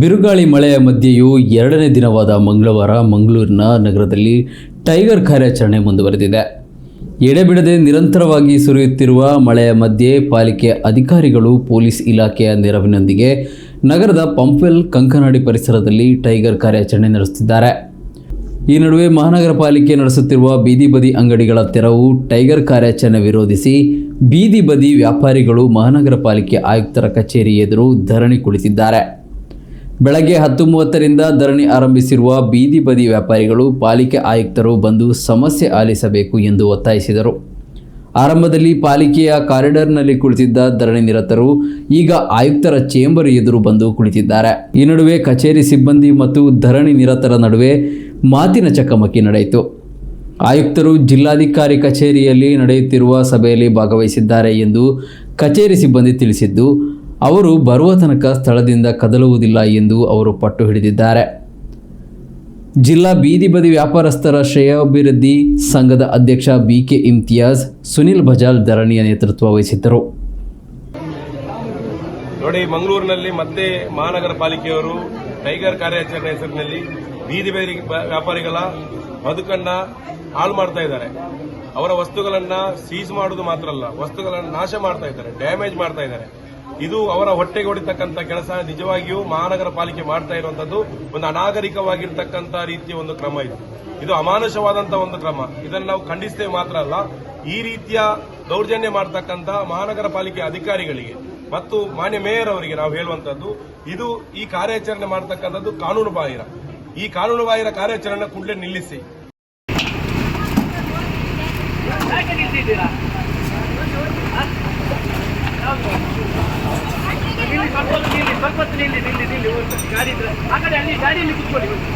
ಬಿರುಗಾಳಿ ಮಳೆಯ ಮಧ್ಯೆಯೂ ಎರಡನೇ ದಿನವಾದ ಮಂಗಳವಾರ ಮಂಗಳೂರಿನ ನಗರದಲ್ಲಿ ಟೈಗರ್ ಕಾರ್ಯಾಚರಣೆ ಮುಂದುವರೆದಿದೆ. ಎಡೆಬಿಡದೆ ನಿರಂತರವಾಗಿ ಸುರಿಯುತ್ತಿರುವ ಮಳೆಯ ಮಧ್ಯೆ ಪಾಲಿಕೆ ಅಧಿಕಾರಿಗಳು, ಪೊಲೀಸ್ ಇಲಾಖೆಯ ನೆರವಿನೊಂದಿಗೆ ನಗರದ ಪಂಪ್ವೆಲ್ ಕಂಕನಾಡಿ ಪರಿಸರದಲ್ಲಿ ಟೈಗರ್ ಕಾರ್ಯಾಚರಣೆ ನಡೆಸುತ್ತಿದ್ದಾರೆ. ಈ ನಡುವೆ ಮಹಾನಗರ ಪಾಲಿಕೆ ನಡೆಸುತ್ತಿರುವ ಬೀದಿ ಬದಿ ಅಂಗಡಿಗಳ ತೆರವು ಟೈಗರ್ ಕಾರ್ಯಾಚರಣೆ ವಿರೋಧಿಸಿ ಬೀದಿ ಬದಿ ವ್ಯಾಪಾರಿಗಳು ಮಹಾನಗರ ಪಾಲಿಕೆ ಆಯುಕ್ತರ ಕಚೇರಿ ಎದುರು ಧರಣಿ ಕುಳಿತಿದ್ದಾರೆ. ಬೆಳಗ್ಗೆ ಹತ್ತು ಮೂವತ್ತರಿಂದ ಧರಣಿ ಆರಂಭಿಸಿರುವ ಬೀದಿ ಬದಿ ವ್ಯಾಪಾರಿಗಳು ಪಾಲಿಕೆ ಆಯುಕ್ತರು ಬಂದು ಸಮಸ್ಯೆ ಆಲಿಸಬೇಕು ಎಂದು ಒತ್ತಾಯಿಸಿದರು. ಆರಂಭದಲ್ಲಿ ಪಾಲಿಕೆಯ ಕಾರಿಡಾರ್ನಲ್ಲಿ ಕುಳಿತಿದ್ದ ಧರಣಿ ನಿರತರು ಈಗ ಆಯುಕ್ತರ ಚೇಂಬರ್ ಎದುರು ಬಂದು ಕುಳಿತಿದ್ದಾರೆ. ಈ ನಡುವೆ ಕಚೇರಿ ಸಿಬ್ಬಂದಿ ಮತ್ತು ಧರಣಿ ನಿರತರ ನಡುವೆ ಮಾತಿನ ಚಕಮಕಿ ನಡೆಯಿತು. ಆಯುಕ್ತರು ಜಿಲ್ಲಾಧಿಕಾರಿ ಕಚೇರಿಯಲ್ಲಿ ನಡೆಯುತ್ತಿರುವ ಸಭೆಯಲ್ಲಿ ಭಾಗವಹಿಸಿದ್ದಾರೆ ಎಂದು ಕಚೇರಿ ಸಿಬ್ಬಂದಿ ತಿಳಿಸಿದ್ದು ಅವರು ಬರುವ ತನಕ ಸ್ಥಳದಿಂದ ಕದಲುವುದಿಲ್ಲ ಎಂದು ಅವರು ಪಟ್ಟು ಹಿಡಿದಿದ್ದಾರೆ. ಜಿಲ್ಲಾ ಬೀದಿ ಬದಿ ವ್ಯಾಪಾರಸ್ಥರ ಶ್ರೇಯಾಭಿವೃದ್ಧಿ ಸಂಘದ ಅಧ್ಯಕ್ಷ ಬಿಕೆ ಇಮ್ತಿಯಾಜ್, ಸುನಿಲ್ ಬಜಾಲ್ ಧರಣಿಯ ನೇತೃತ್ವ ವಹಿಸಿದ್ದರು. ನೋಡಿ, ಮಂಗಳೂರಿನಲ್ಲಿ ಮತ್ತೆ ಮಹಾನಗರ ಪಾಲಿಕೆಯವರು, ಟೈಗರ್ ಕಾರ್ಯಾಚರಣೆ ಹೆಸರಿನಲ್ಲಿ ಬೀದಿ ಬದಿ ವ್ಯಾಪಾರಿಗಳ ಬದುಕನ್ನ ಹಾಳು ಮಾಡ್ತಾ ಇದ್ದಾರೆ. ಅವರ ವಸ್ತುಗಳನ್ನ ಸೀಸ್ ಮಾಡುವುದು ಮಾತ್ರ ಅಲ್ಲ, ವಸ್ತುಗಳನ್ನ ನಾಶ ಮಾಡ್ತಾ ಇದ್ದಾರೆ, ಡ್ಯಾಮೇಜ್ ಮಾಡ್ತಾ ಇದ್ದಾರೆ. ಇದು ಅವರ ಹೊಟ್ಟೆಗೆ ಹೊಡಿತಕ್ಕಂಥ ಕೆಲಸ. ನಿಜವಾಗಿಯೂ ಮಹಾನಗರ ಪಾಲಿಕೆ ಮಾಡ್ತಾ ಇರುವಂತದ್ದು ಒಂದು ಅನಾಗರಿಕವಾಗಿರ್ತಕ್ಕಂಥ ರೀತಿಯ ಒಂದು ಕ್ರಮ ಇದು. ಇದು ಅಮಾನುಷವಾದಂತಹ ಒಂದು ಕ್ರಮ. ಇದನ್ನು ನಾವು ಖಂಡಿಸ್ತೇವೆ ಮಾತ್ರ ಅಲ್ಲ, ಈ ರೀತಿಯ ದೌರ್ಜನ್ಯ ಮಾಡ್ತಕ್ಕಂಥ ಮಹಾನಗರ ಪಾಲಿಕೆ ಅಧಿಕಾರಿಗಳಿಗೆ ಮತ್ತು ಮಾನ್ಯ ಮೇಯರ್ ಅವರಿಗೆ ನಾವು ಹೇಳುವಂತದ್ದು ಇದು ಈ ಕಾರ್ಯಾಚರಣೆ ಮಾಡತಕ್ಕಂಥದ್ದು ಕಾನೂನು ಬಾಹಿರ. ಈ ಕಾನೂನು ಬಾಹಿರ ಕಾರ್ಯಾಚರಣೆ ಕೂಡಲೇ ನಿಲ್ಲಿಸಿ. ಸ್ವಲ್ಪ ಹೊತ್ತು ನಿಲ್ಲಿ ನಿಲ್ಲಿ ನಿಲ್ಲಿ ಒಂದು ಗಾಡಿ ಇದ್ರೆ ಆ ಕಡೆ ಅಲ್ಲಿ ಗಾಡಿಯಲ್ಲಿ ಕುತ್ಕೊಳ್ಳಿ ಒಂದು.